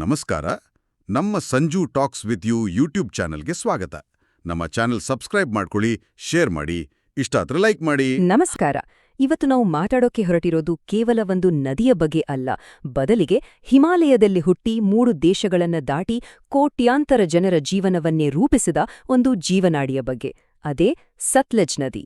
ನಮಸ್ಕಾರ. ನಮ್ಮ Sanju talks with you YouTube ಚಾನೆಲ್ಗೆ ಸ್ವಾಗತ. ನಮ್ಮ ಚಾನೆಲ್ ಸಬ್ಸ್ಕ್ರೈಬ್ ಮಾಡ್ಕೊಳ್ಳಿ, ಶೇರ್ ಮಾಡಿ. ಇಷ್ಟ ಆದ್ರೆ ಲೈಕ್ ಮಾಡಿ. ನಮಸ್ಕಾರ. ಇವತ್ತು ನಾವು ಮಾತಾಡೋಕೆ ಹೊರಟಿರೋದು ಕೇವಲ ಒಂದು ನದಿಯ ಬಗ್ಗೆ ಅಲ್ಲ. ಬದಲಿಗೆ ಹಿಮಾಲಯದಲ್ಲಿ ಹುಟ್ಟಿ ಮೂರು ದೇಶಗಳನ್ನ ದಾಟಿ ಕೋಟ್ಯಾಂತರ ಜನರ ಜೀವನವನ್ನೇ ರೂಪಿಸಿದ ಒಂದು ಜೀವನಾಡಿಯ ಬಗ್ಗೆ. ಅದೇ ಸತ್ಲಜ್ ನದಿ.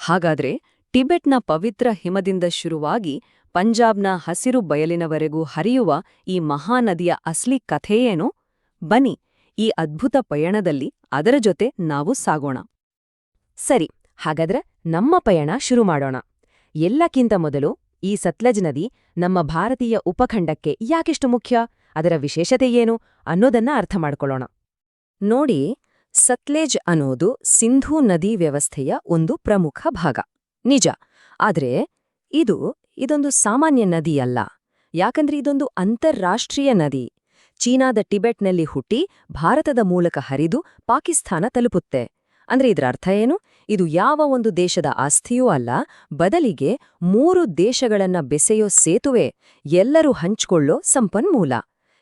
ಹಾಗಾದ್ರೆ ಟಿಬೆಟ್ನ ಪವಿತ್ರ ಹಿಮದಿಂದ ಶುರುವಾಗಿ ಪಂಜಾಬ್ನ ಹಸಿರು ಬಯಲಿನವರೆಗೂ ಹರಿಯುವ ಈ ಮಹಾನದಿಯ ಅಸ್ಲಿ ಕಥೆಯೇನು? ಬನ್ನಿ, ಈ ಅದ್ಭುತ ಪಯಣದಲ್ಲಿ ಅದರ ಜೊತೆ ನಾವು ಸಾಗೋಣ. ಸರಿ, ಹಾಗಾದ್ರೆ ನಮ್ಮ ಪಯಣ ಶುರು ಮಾಡೋಣ. ಎಲ್ಲಕ್ಕಿಂತ ಮೊದಲು ಈ ಸತ್ಲಜ್ ನದಿ ನಮ್ಮ ಭಾರತೀಯ ಉಪಖಂಡಕ್ಕೆ ಯಾಕೆಷ್ಟು ಮುಖ್ಯ? ಅದರ ವಿಶೇಷತೆ ಏನು? ಅನ್ನೋದನ್ನ ಅರ್ಥ ಮಾಡ್ಕೊಳ್ಳೋಣ. ನೋಡಿ, ಸತ್ಲೇಜ್ ಅನ್ನೋದು ಸಿಂಧೂ ನದಿ ವ್ಯವಸ್ಥೆಯ ಒಂದು ಪ್ರಮುಖ ಭಾಗ. ನಿಜ. ಆದರೆ ಇದು ಇದೊಂದು ಸಾಮಾನ್ಯ ನದಿಯಲ್ಲ ಯಾಕಂದ್ರೆ ಇದೊಂದು ಅಂತಾರಾಷ್ಟ್ರೀಯ ನದಿ. ಚೀನಾದ ಟಿಬೆಟ್ನಲ್ಲಿ ಹುಟ್ಟಿ ಭಾರತದ ಮೂಲಕ ಹರಿದು ಪಾಕಿಸ್ತಾನ ತಲುಪುತ್ತೆ. ಅಂದ್ರೆ ಇದರ ಅರ್ಥ ಏನು? ಇದು ಯಾವ ಒಂದು ದೇಶದ ಆಸ್ತಿಯೂ ಅಲ್ಲ, ಬದಲಿಗೆ ಮೂರು ದೇಶಗಳನ್ನ ಬೆಸೆಯೋ ಸೇತುವೆ ಎಲ್ಲರೂ ಹಂಚಿಕೊಳ್ಳೋ ಸಂಪನ್ಮೂಲ.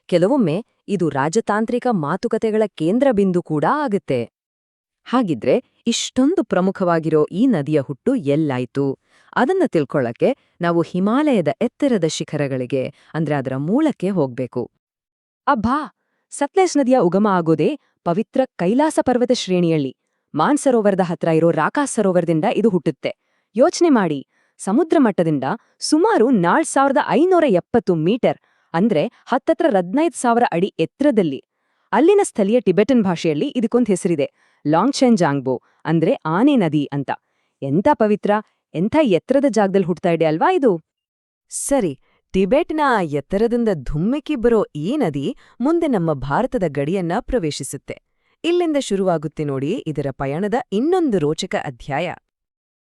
ಕೆಲವೊಮ್ಮೆ ಇದು ರಾಜತಾಂತ್ರಿಕ ಮಾತುಕತೆಗಳ ಕೇಂದ್ರ ಬಿಂದು ಕೂಡ ಆಗುತ್ತೆ. ಹಾಗಿದ್ರೆ ಇಷ್ಟೊಂದು ಪ್ರಮುಖವಾಗಿರೋ ಈ ನದಿಯ ಹುಟ್ಟು ಎಲ್ಲಾಯ್ತು? ಅದನ್ನ ತಿಳ್ಕೊಳ್ಳಕ್ಕೆ ನಾವು ಹಿಮಾಲಯದ ಎತ್ತರದ ಶಿಖರಗಳಿಗೆ, ಅಂದ್ರೆ ಅದರ ಮೂಲಕ್ಕೆ ಹೋಗ್ಬೇಕು. ಅಬ್ಬಾ! ಸತ್ಲೇಶ್ ನದಿಯ ಉಗಮ ಆಗೋದೇ ಪವಿತ್ರ ಕೈಲಾಸ ಪರ್ವತ ಶ್ರೇಣಿಯಲ್ಲಿ. ಮಾನ್ಸರೋವರದ ಹತ್ರ ಇರೋ ರಾಕಾ ಸರೋವರದಿಂದ ಇದು ಹುಟ್ಟುತ್ತೆ. ಯೋಚನೆ ಮಾಡಿ, ಸಮುದ್ರ ಮಟ್ಟದಿಂದ ಸುಮಾರು ನಾಲ್ಕು ಸಾವಿರದ ಐನೂರ ಎಪ್ಪತ್ತು ಮೀಟರ್, ಅಂದ್ರೆ ಹತ್ತತ್ರ ಹದಿನೈದು ಸಾವಿರ ಅಡಿ ಎತ್ತರದಲ್ಲಿ. ಅಲ್ಲಿನ ಸ್ಥಳೀಯ ಟಿಬೆಟನ್ ಭಾಷೆಯಲ್ಲಿ ಇದಕ್ಕೊಂದು ಹೆಸರಿದೆ. ಲಾಂಗ್ಚೆನ್ ಜಾಂಗ್ಬೋ, ಅಂದ್ರೆ ಆನೆ ನದಿ ಅಂತ. ಎಂಥ ಪವಿತ್ರ, ಎಂಥ ಎತ್ತರದ ಜಾಗದಲ್ಲಿ ಹುಟ್ತಾ ಇದೆ ಅಲ್ವಾ ಇದು? ಸರಿ, ಟಿಬೆಟ್ನ ಎತ್ತರದಿಂದ ಧುಮ್ಮಿಕ್ಕಿ ಬರೋ ಈ ನದಿ ಮುಂದೆ ನಮ್ಮ ಭಾರತದ ಗಡಿಯನ್ನ ಪ್ರವೇಶಿಸುತ್ತೆ. ಇಲ್ಲಿಂದ ಶುರುವಾಗುತ್ತೆ ನೋಡಿ ಇದರ ಪಯಣದ ಇನ್ನೊಂದು ರೋಚಕ ಅಧ್ಯಾಯ.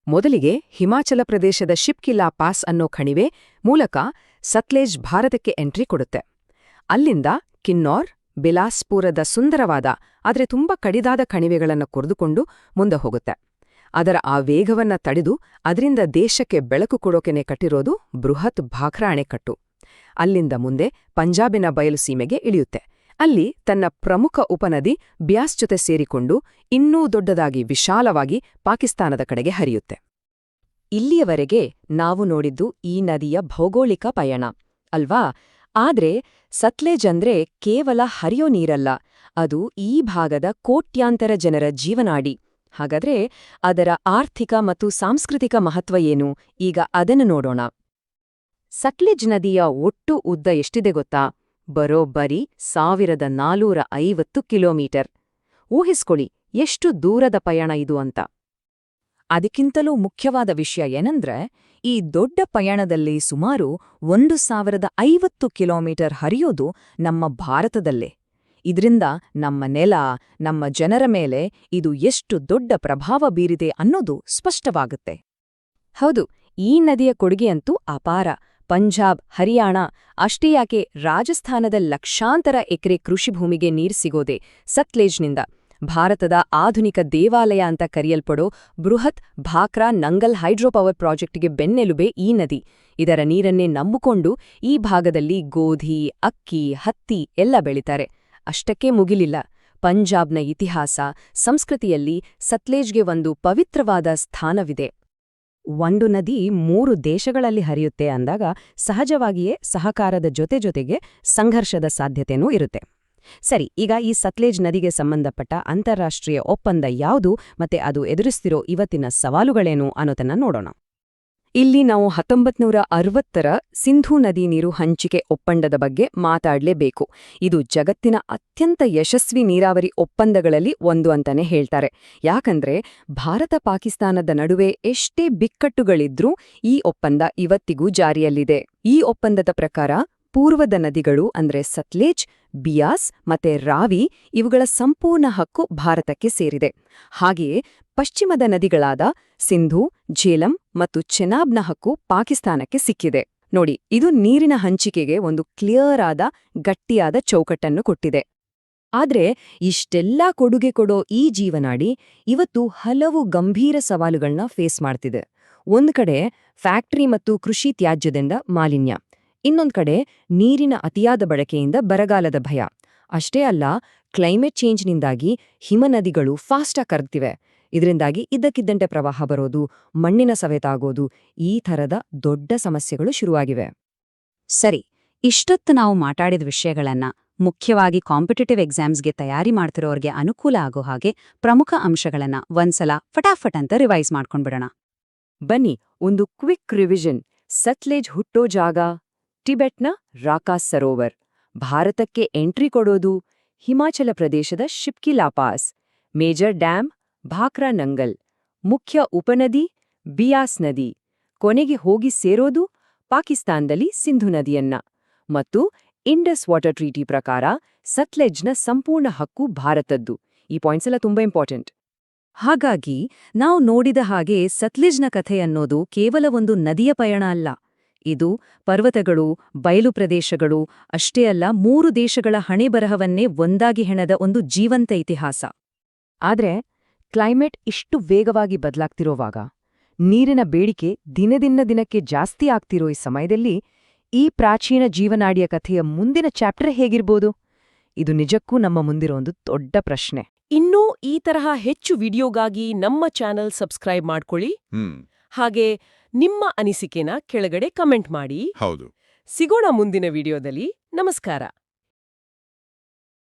ಮೊದಲಿಗೆ ಹಿಮಾಚಲ ಪ್ರದೇಶದ ಶಿಪ್ಕಿಲ್ಲಾ ಪಾಸ್ ಅನ್ನೋ ಕಣಿವೆ ಮೂಲಕ ಸತ್ಲೇಜ್ ಭಾರತಕ್ಕೆ ಎಂಟ್ರಿ ಕೊಡುತ್ತೆ. ಅಲ್ಲಿಂದ ಕಿನ್ನೌರ್ ಬಿಲಾಸ್ಪುರದ ಸುಂದರವಾದ, ಆದರೆ ತುಂಬಾ ಕಡಿದಾದ ಕಣಿವೆಗಳನ್ನು ಕೊರೆದುಕೊಂಡು ಮುಂದೆ ಹೋಗುತ್ತೆ. ಅದರ ಆ ವೇಗವನ್ನ ತಡೆದು ಅದರಿಂದ ದೇಶಕ್ಕೆ ಬೆಳಕು ಕೊಡೋಕೆನೆ ಕಟ್ಟಿರೋದು ಬೃಹತ್ ಭಾಖ್ರಾ ಅಣೆಕಟ್ಟು ಅಲ್ಲಿಂದ ಮುಂದೆ ಪಂಜಾಬಿನ ಬಯಲು ಸೀಮೆಗೆ ಇಳಿಯುತ್ತೆ. ಅಲ್ಲಿ ತನ್ನ ಪ್ರಮುಖ ಉಪನದಿ ಬ್ಯಾಸ್ ಜೊತೆ ಸೇರಿಕೊಂಡು ಇನ್ನೂ ದೊಡ್ಡದಾಗಿ ವಿಶಾಲವಾಗಿ ಪಾಕಿಸ್ತಾನದ ಕಡೆಗೆ ಹರಿಯುತ್ತೆ. ಇಲ್ಲಿಯವರೆಗೆ ನಾವು ನೋಡಿದ್ದು ಈ ನದಿಯ ಭೌಗೋಳಿಕ ಪಯಣ, ಅಲ್ವಾ? ಆದ್ರೆ ಸತ್ಲೇಜ್ ಅಂದ್ರೆ ಕೇವಲ ಹರಿಯೋ ನೀರಲ್ಲ, ಅದು ಈ ಭಾಗದ ಕೋಟ್ಯಾಂತರ ಜನರ ಜೀವನಾಡಿ. ಹಾಗಾದ್ರೆ ಅದರ ಆರ್ಥಿಕ ಮತ್ತು ಸಾಂಸ್ಕೃತಿಕ ಮಹತ್ವ ಏನು? ಈಗ ಅದನ್ನು ನೋಡೋಣ. ಸಟ್ಲೆಜ್ ನದಿಯ ಒಟ್ಟು ಉದ್ದ ಎಷ್ಟಿದೆ ಗೊತ್ತಾ? ಬರೋಬ್ಬರಿ ಸಾವಿರದ ನಾಲ್ನೂರ ಐವತ್ತು ಕಿಲೋಮೀಟರ್. ಊಹಿಸ್ಕೊಳ್ಳಿ, ಎಷ್ಟು ದೂರದ ಪಯಣ ಇದು ಅಂತ. ಅದಕ್ಕಿಂತಲೂ ಮುಖ್ಯವಾದ ವಿಷಯ ಏನಂದ್ರೆ ಈ ದೊಡ್ಡ ಪಯಣದಲ್ಲಿ ಸುಮಾರು ಒಂದು ಸಾವಿರದ ಐವತ್ತು ಕಿಲೋಮೀಟರ್ ಹರಿಯೋದು ನಮ್ಮ ಭಾರತದಲ್ಲೇ. ಇದ್ರಿಂದ ನಮ್ಮ ನೆಲ, ನಮ್ಮ ಜನರ ಮೇಲೆ ಇದು ಎಷ್ಟು ದೊಡ್ಡ ಪ್ರಭಾವ ಬೀರಿದೆ ಅನ್ನೋದು ಸ್ಪಷ್ಟವಾಗುತ್ತೆ. ಹೌದು, ಈ ನದಿಯ ಕೊಡುಗೆಯಂತೂ ಅಪಾರ. ಪಂಜಾಬ್, ಹರಿಯಾಣ ಅಷ್ಟೇ ಯಾಕೆ ರಾಜಸ್ಥಾನದ ಲಕ್ಷಾಂತರ ಎಕರೆ ಕೃಷಿ ಭೂಮಿಗೆ ನೀರು ಸಿಗೋದೆ ಸತ್ಲೇಜ್ನಿಂದ. ಭಾರತದ ಆಧುನಿಕ ದೇವಾಲಯ ಅಂತ ಕರೆಯಲ್ಪಡೋ ಬೃಹತ್ ಭಾಕ್ರಾ ನಂಗಲ್ ಹೈಡ್ರೋಪವರ್ ಪ್ರಾಜೆಕ್ಟ್ಗೆ ಬೆನ್ನೆಲುಬೆ ಈ ನದಿ. ಇದರ ನೀರನ್ನೇ ನಂಬಿಕೊಂಡು ಈ ಭಾಗದಲ್ಲಿ ಗೋಧಿ, ಅಕ್ಕಿ, ಹತ್ತಿ ಎಲ್ಲ ಬೆಳಿತಾರೆ. ಅಷ್ಟಕ್ಕೇ ಮುಗಿಲಿಲ್ಲ. ಪಂಜಾಬ್ನ ಇತಿಹಾಸ, ಸಂಸ್ಕೃತಿಯಲ್ಲಿ ಸತ್ಲೇಜ್ಗೆ ಒಂದು ಪವಿತ್ರವಾದ ಸ್ಥಾನವಿದೆ. ಒಂದು ನದಿ ಮೂರು ದೇಶಗಳಲ್ಲಿ ಹರಿಯುತ್ತೆ ಅಂದಾಗ ಸಹಜವಾಗಿಯೇ ಸಹಕಾರದ ಜೊತೆ ಜೊತೆಗೆ ಸಂಘರ್ಷದ ಸಾಧ್ಯತೆಯೂ ಇರುತ್ತೆ. ಸರಿ, ಈಗ ಈ ಸತ್ಲೇಜ್ ನದಿಗೆ ಸಂಬಂಧಪಟ್ಟ ಅಂತಾರಾಷ್ಟ್ರೀಯ ಒಪ್ಪಂದ ಯಾವುದು ಮತ್ತೆ ಅದು ಎದುರಿಸ್ತಿರೋ ಇವತ್ತಿನ ಸವಾಲುಗಳೇನು ಅನ್ನೋದನ್ನ ನೋಡೋಣ. ಇಲ್ಲಿ ನಾವು ಹತ್ತೊಂಬತ್ನೂರ ಅರವತ್ತರ ಸಿಂಧೂ ನದಿ ನೀರು ಹಂಚಿಕೆ ಒಪ್ಪಂದದ ಬಗ್ಗೆ ಮಾತಾಡಲೇಬೇಕು. ಇದು ಜಗತ್ತಿನ ಅತ್ಯಂತ ಯಶಸ್ವಿ ನೀರಾವರಿ ಒಪ್ಪಂದಗಳಲ್ಲಿ ಒಂದು ಅಂತಾನೆ ಹೇಳ್ತಾರೆ. ಯಾಕಂದ್ರೆ, ಭಾರತ ಪಾಕಿಸ್ತಾನದ ನಡುವೆ ಎಷ್ಟೇ ಬಿಕ್ಕಟ್ಟುಗಳಿದ್ರೂ ಈ ಒಪ್ಪಂದ ಇವತ್ತಿಗೂ ಜಾರಿಯಲ್ಲಿದೆ. ಈ ಒಪ್ಪಂದದ ಪ್ರಕಾರ ಪೂರ್ವದ ನದಿಗಳು ಅಂದ್ರೆ ಸತ್ಲೇಜ್, ಬಿಯಾಸ್ ಮತ್ತೆ ರಾವಿ ಇವುಗಳ ಸಂಪೂರ್ಣ ಹಕ್ಕು ಭಾರತಕ್ಕೆ ಸೇರಿದೆ. ಹಾಗೆಯೇ ಪಶ್ಚಿಮದ ನದಿಗಳಾದ ಸಿಂಧು, ಝೇಲಂ ಮತ್ತು ಚೆನಾಬ್ನ ಹಕ್ಕು ಪಾಕಿಸ್ತಾನಕ್ಕೆ ಸಿಕ್ಕಿದೆ. ನೋಡಿ, ಇದು ನೀರಿನ ಹಂಚಿಕೆಗೆ ಒಂದು ಕ್ಲಿಯರ್ ಆದ, ಗಟ್ಟಿಯಾದ ಚೌಕಟ್ಟನ್ನು ಕೊಟ್ಟಿದೆ. ಆದ್ರೆ ಇಷ್ಟೆಲ್ಲ ಕೊಡುಗೆ ಕೊಡೋ ಈ ಜೀವನಾಡಿ ಇವತ್ತು ಹಲವು ಗಂಭೀರ ಸವಾಲುಗಳನ್ನ ಫೇಸ್ ಮಾಡ್ತಿದೆ. ಒಂದು ಕಡೆ ಫ್ಯಾಕ್ಟರಿ ಮತ್ತು ಕೃಷಿ ತ್ಯಾಜ್ಯದಿಂದ ಮಾಲಿನ್ಯ ಇನ್ನೊಂದ್ ಕಡೆ ನೀರಿನ ಅತಿಯಾದ ಬಳಕೆಯಿಂದ ಬರಗಾಲದ ಭಯ. ಅಷ್ಟೇ ಅಲ್ಲ, ಕ್ಲೈಮೇಟ್ ಚೇಂಜ್ನಿಂದಾಗಿ ಹಿಮನದಿಗಳು ಫಾಸ್ಟಾಗಿ ಕರಗ್ತಿವೆ. ಇದರಿಂದಾಗಿ ಇದ್ದಕ್ಕಿದ್ದಂತೆ ಪ್ರವಾಹ ಬರೋದು, ಮಣ್ಣಿನ ಸವೆತ ಆಗೋದು ಈ ಥರದ ದೊಡ್ಡ ಸಮಸ್ಯೆಗಳು ಶುರುವಾಗಿವೆ. ಸರಿ, ಇಷ್ಟೊತ್ತು ನಾವು ಮಾತಾಡಿದ ವಿಷಯಗಳನ್ನ ಮುಖ್ಯವಾಗಿ ಕಾಂಪಿಟೇಟಿವ್ ಎಕ್ಸಾಮ್ಸ್ಗೆ ತಯಾರಿ ಮಾಡ್ತಿರೋರ್ಗೆ ಅನುಕೂಲ ಆಗೋ ಹಾಗೆ ಪ್ರಮುಖ ಅಂಶಗಳನ್ನ ಒಂದ್ಸಲ ಫಟಾಫಟ್ ಅಂತ ರಿವೈಸ್ ಮಾಡ್ಕೊಂಡ್ಬಿಡೋಣ. ಬನ್ನಿ, ಒಂದು ಕ್ವಿಕ್ ರಿವಿಷನ್. ಸತ್ಲೇಜ್ ಹುಟ್ಟೋ ಜಾಗ. ಟಿಬೆಟ್ನ ರಾಕಾಸ್ ಸರೋವರ್. ಭಾರತಕ್ಕೆ ಎಂಟ್ರಿ ಕೊಡೋದು ಹಿಮಾಚಲ ಪ್ರದೇಶದ Shipkila pass major dam Bhakra Nangal, ಮುಖ್ಯ ಉಪನದಿ ಬಿಯಾಸ್ ನದಿ. ಕೊನೆಗೆ ಹೋಗಿ ಸೇರೋದು ಪಾಕಿಸ್ತಾನದಲ್ಲಿ ಸಿಂಧು ನದಿಯನ್ನ ಮತ್ತು ಇಂಡಸ್ ವಾಟರ್ ಟ್ರೀಟಿ ಪ್ರಕಾರ ಸತ್ಲೆಜ್ನ ಸಂಪೂರ್ಣ ಹಕ್ಕು ಭಾರತದ್ದು. ಈ ಪಾಯಿಂಟ್ಸ್ ಎಲ್ಲ ತುಂಬಾ ಇಂಪಾರ್ಟೆಂಟ್ ಹಾಗಾಗಿ ನಾವು ನೋಡಿದ ಹಾಗೆ ಸತ್ಲೆಜ್ನ ಕಥೆ ಅನ್ನೋದು ಕೇವಲ ಒಂದು ನದಿಯ ಪಯಣ ಅಲ್ಲ ಇದು ಪರ್ವತಗಳು ಬಯಲು ಪ್ರದೇಶಗಳು ಅಷ್ಟೇ ಅಲ್ಲ ಮೂರು ದೇಶಗಳ ಹಣೆಬರಹವನ್ನೇ ಒಂದಾಗಿ ಹೆಣದ ಒಂದು ಜೀವಂತ ಇತಿಹಾಸ. ಆದರೆ ಕ್ಲೈಮೇಟ್ ಇಷ್ಟು ವೇಗವಾಗಿ ಬದಲಾಗ್ತಿರೋವಾಗ ನೀರಿನ ಬೇಡಿಕೆ ದಿನದಿಂದ ದಿನಕ್ಕೆ ಜಾಸ್ತಿ ಆಗ್ತಿರೋ ಈ ಸಮಯದಲ್ಲಿ ಈ ಪ್ರಾಚೀನ ಜೀವನಾಡಿಯ ಕಥೆಯ ಮುಂದಿನ ಚಾಪ್ಟರ್ ಹೇಗಿರ್ಬೋದು? ಇದು ನಿಜಕ್ಕೂ ನಮ್ಮ ಮುಂದಿರೋ ಒಂದು ದೊಡ್ಡ ಪ್ರಶ್ನೆ. ಇನ್ನೂ ಈ ತರಹ ಹೆಚ್ಚು ವಿಡಿಯೋಗಾಗಿ ನಮ್ಮ ಚಾನೆಲ್ ಸಬ್ಸ್ಕ್ರೈಬ್ ಮಾಡ್ಕೊಳ್ಳಿ. ಹಾಗೆ ನಿಮ್ಮ ಅನಿಸಿಕೆನ ಕೆಳಗಡೆ ಕಮೆಂಟ್ ಮಾಡಿ. ಹೌದು. ಸಿಗೋಣ ಮುಂದಿನ ವಿಡಿಯೋದಲ್ಲಿ. ನಮಸ್ಕಾರ.